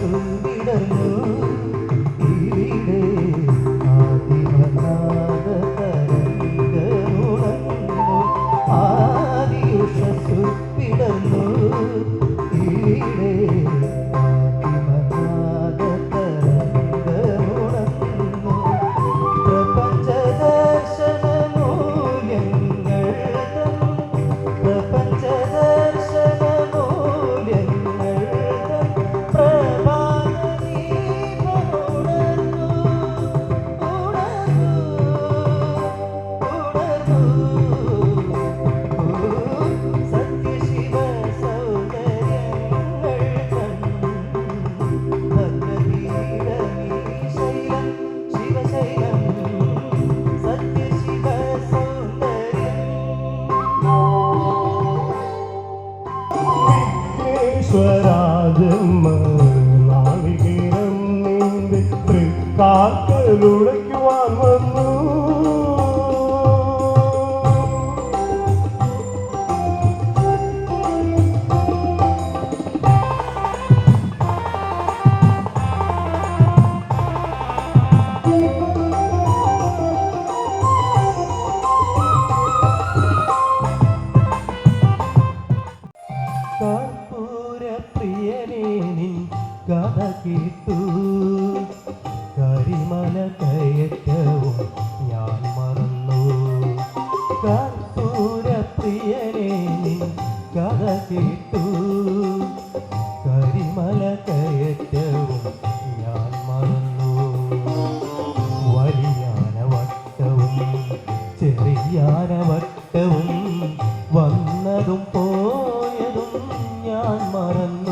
தும்பிடமா വിഘ്നേശ്വരാജന്മ നാളികേരം നിന്റെ തൃക്കാക്കലുടയ്ക്കുവാൻ വന്നു. കഥ കേട്ടു കരിമല കയറ്റവും ഞാൻ മറന്നു. കർപ്പൂര പ്രിയനെ കഥ കേട്ടു കരിമല കയറ്റവും ഞാൻ മറന്നു. ചെറിയാന ചെറിയാനവട്ടവും വന്നതും പോയതും ഞാൻ മറന്നു.